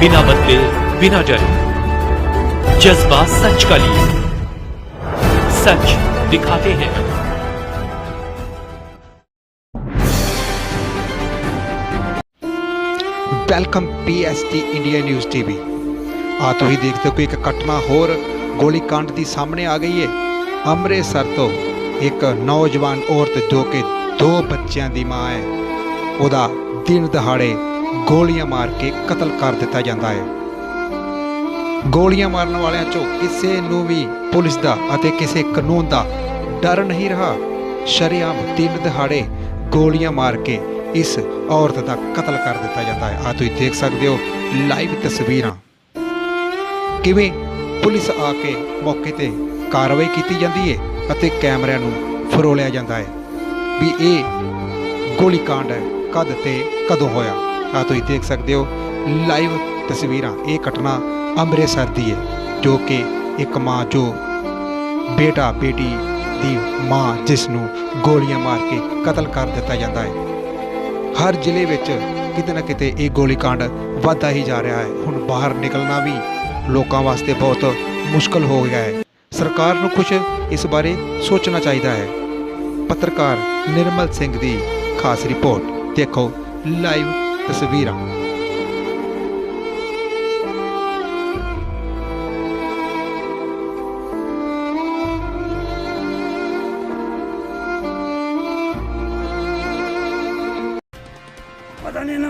बिना बदले बिना डरे जज्बा सच का लिए सच दिखाते हैं welcome PST India news TV ਆ ਤੁਸੀਂ ਦੇਖਦੇ ਹੋ ਇੱਕ ਘਟਨਾ ਹੋਰ ਗੋਲੀकांड ਦੀ ਸਾਹਮਣੇ ਆ ਗਈ ਹੈ ਅੰਮ੍ਰਿਤਸਰ ਤੋਂ ਇੱਕ ਨੌਜਵਾਨ ਔਰਤ ਜੋ ਕਿ ਦੋ ਬੱਚਿਆਂ ਦੀ ਮਾਂ ਹੈ, ਉਹਦਾ ਦਿਨ ਦਿਹਾੜੇ ਗੋਲੀਆਂ ਮਾਰ ਕੇ ਕਤਲ ਕਰ ਦਿੱਤਾ ਜਾਂਦਾ ਹੈ। ਗੋਲੀਆਂ ਮਾਰਨ ਵਾਲਿਆਂ ਚੋਂ ਕਿਸੇ ਨੂੰ ਵੀ ਪੁਲਿਸ ਦਾ ਅਤੇ ਕਿਸੇ ਕਾਨੂੰਨ ਦਾ ਡਰ ਨਹੀਂ ਰਹਾ। ਸ਼ਰੇਆਮ ਤਿੰਨ ਦਿਹਾੜੇ ਗੋਲੀਆਂ ਮਾਰ ਕੇ ਇਸ ਔਰਤ ਦਾ ਕਤਲ ਕਰ ਦਿੱਤਾ ਜਾਂਦਾ ਹੈ। ਆ ਤੁਸੀਂ ਦੇਖ ਸਕਦੇ ਹੋ ਲਾਈਵ ਤਸਵੀਰਾਂ। ਕਿਵੇਂ ਪੁਲਿਸ ਆ ਕੇ ਮੌਕੇ ਤੇ ਕਾਰਵਾਈ ਕੀਤੀ ਜਾਂਦੀ ਹੈ ਅਤੇ ਕੈਮਰਿਆਂ ਨੂੰ ਫਰੋਲਿਆ ਜਾਂਦਾ ਹੈ ਵੀ ਇਹ ਗੋਲੀकांड ਹੈ ਕਦ ਤੇ ਕਦੋਂ ਹੋਇਆ। ਆ ਤੁਸੀਂ ਦੇਖ ਸਕਦੇ ਹੋ, ਲਾਈਵ ਤਸਵੀਰਾਂ, ਇਹ ਘਟਨਾ ਅੰਮ੍ਰਿਤਸਰ ਦੀ ਹੈ, ਜੋ ਕਿ ਇੱਕ ਮਾਂ, ਜੋ ਬੇਟਾ, ਬੇਟੀ ਦੀ ਮਾਂ, ਜਿਸ ਨੂੰ ਗੋਲੀਆਂ ਮਾਰ ਕੇ ਕਤਲ ਕਰ ਦਿੱਤਾ ਜਾਂਦਾ ਹੈ। ਹਰ ਜ਼ਿਲ੍ਹੇ ਵਿੱਚ ਕਿਤੇ ਨਾ ਕਿਤੇ ਇਹ ਗੋਲੀकांड ਵੱਧਦਾ ਹੀ ਜਾ ਰਿਹਾ ਹੈ। ਹੁਣ ਬਾਹਰ ਨਿਕਲਣਾ ਵੀ ਲੋਕਾਂ ਵਾਸਤੇ ਬਹੁਤ ਮੁਸ਼ਕਲ ਹੋ ਗਿਆ ਹੈ। ਸਰਕਾਰ ਨੂੰ ਕੁਝ ਇਸ ਬਾਰੇ ਸੋਚਣਾ ਚਾਹੀਦਾ ਹੈ। ਪੱਤਰਕਾਰ ਨਿਰਮਲ ਸਿੰਘ ਦੀ ਖਾਸ ਰਿਪੋਰਟ ਦੇਖੋ, ਲਾਈਵ ਤਸਵੀਰਾਂ ਪਤਾ ਨਹੀਂ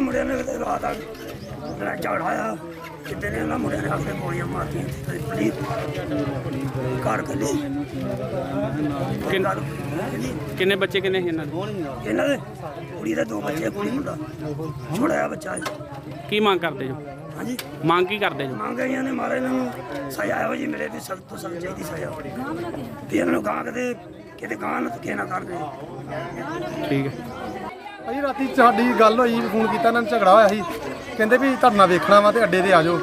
ਮੁੰਡਿਆਂ ਨੇ ਕਿਤੇ ਰਾਤ ਆ ਜਿਹੜਾ ਝਗੜਾਇਆ ਕਿਤੇ ਨੇ ਇਹਨਾਂ ਮੁੰਡਿਆਂ ਨੇ ਆਪਣੇ ਗੋਲੀਆਂ ਮਾਰਤੀਆਂ ਤੇ ਪੁਲਿਸ ਘਰ ਕੱਲੀ ਕਿੰਨ- ਬੱਚੇ ਕਿੰਨੇ ਸੀ ਇਹਨਾਂ ਦੇ? ਇਹਨਾਂ ਦੇ ਕੁੜੀ ਦੇ ਦੋ ਬੱਚੇ ਕੁੜੀ ਮੁੰਡਾ। ਛੋੜਿਆ ਬੱਚਾ ਹੈ। ਕੀ ਮੰਗ ਕਰਦੇ ਜੋ? ਹਾਂਜੀ। ਮੰਗ ਕੀ ਕਰਦੇ ਜੋ? ਮੰਗ ਆਈਆਂ ਨੇ ਮਾਰੇ ਨੂੰ ਸਜ਼ਾ ਇਹੋ ਜੀ ਮਿਲੇ ਵੀ ਸਖਤ ਤੋਂ ਸਖਤ ਚਾਹੀਦੀ ਸਜ਼ਾ। ਵੀ ਇਹਨਾਂ ਨੂੰ ਗਾਂ ਕਿਤੇ ਕਿਤੇ ਗਾਂ ਨਾ ਧੱਕੇ ਨਾ ਕਰਦੇ ਠੀਕ ਹੈ। ਭਾਜੀ ਰਾਤੀ ਸਾਡੀ ਗੱਲ ਹੋਈ, ਫੋਨ ਕੀਤਾ, ਇਹਨਾਂ ਨੂੰ ਝਗੜਾ ਹੋਇਆ ਸੀ। ਕਹਿੰਦੇ ਵੀ ਧਰਨਾ ਵੇਖਣਾ ਵਾ ਤੇ ਅੱਡੇ ਤੇ ਆ ਜਾਓ।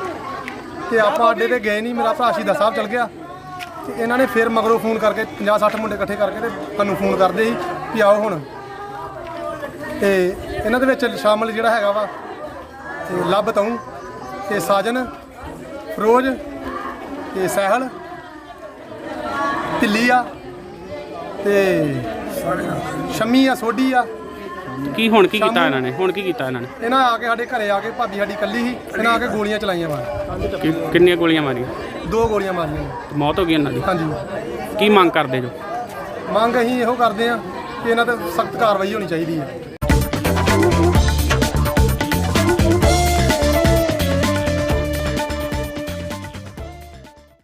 ਤੇ ਆਪਾਂ ਅੱਡੇ ਤੇ ਗਏ ਨਹੀਂ ਮੇਰਾ ਭਰਾ ਸ਼ਹੀਦਾ ਸਾਹਿਬ ਚਲ ਗਿਆ। ਤੇ ਇਹਨਾਂ ਨੇ ਫਿਰ ਮਗਰੋਂ ਫੋਨ ਕਰਕੇ 50 60 ਮੁੰਡੇ ਇਕੱਠੇ ਕਰਕੇ ਤੇ ਸਾਨੂੰ ਫੋਨ ਕਰਦੇ ਸੀ ਵੀ ਆਓ ਹੁਣ। ਤੇ ਇਹਨਾਂ ਦੇ ਵਿੱਚ ਸ਼ਾਮਲ ਜਿਹੜਾ ਹੈਗਾ ਵਾ, ਤੇ ਲੱਭ ਤਉ ਤੇ ਸਾਜਨ, ਫਰੋਜ਼, ਤੇ ਸਹਿਲ, ਢਿੱਲੀ ਆ, ਤੇ ਸ਼ਮੀ ਆ, ਸੋਢੀ ਆ। ਕੀ ਹੁਣ ਕੀ ਕੀਤਾ ਇਹਨਾਂ ਨੇ? ਹੁਣ ਕੀ ਕੀਤਾ ਇਹਨਾਂ ਨੇ? ਇਹਨਾਂ ਆ ਕੇ ਸਾਡੇ ਘਰੇ ਆ ਕੇ ਭਾਬੀ ਸਾਡੀ ਕੱਲੀ ਸੀ ਇਹਨਾਂ ਆ ਕੇ ਗੋਲੀਆਂ ਚਲਾਈਆਂ ਕਿ- ਕਿੰਨੀਆਂ ਗੋਲੀਆਂ ਮਾਰੀਆਂ? ਦੋ ਗੋਲੀਆਂ ਮਾਰੀਆਂ। ਮੌਤ ਹੋ ਗਈ ਇਹਨਾਂ ਦੀ? ਹਾਂਜੀ। ਕੀ ਮੰਗ ਕਰਦੇ ਜੋ? ਮੰਗ ਅਸੀਂ ਇਹੋ ਕਰਦੇ ਆ ਕਿ ਇਹਨਾਂ ਤੇ ਸਖਤ ਕਾਰਵਾਈ ਹੋਣੀ ਚਾਹੀਦੀ ਹੈ।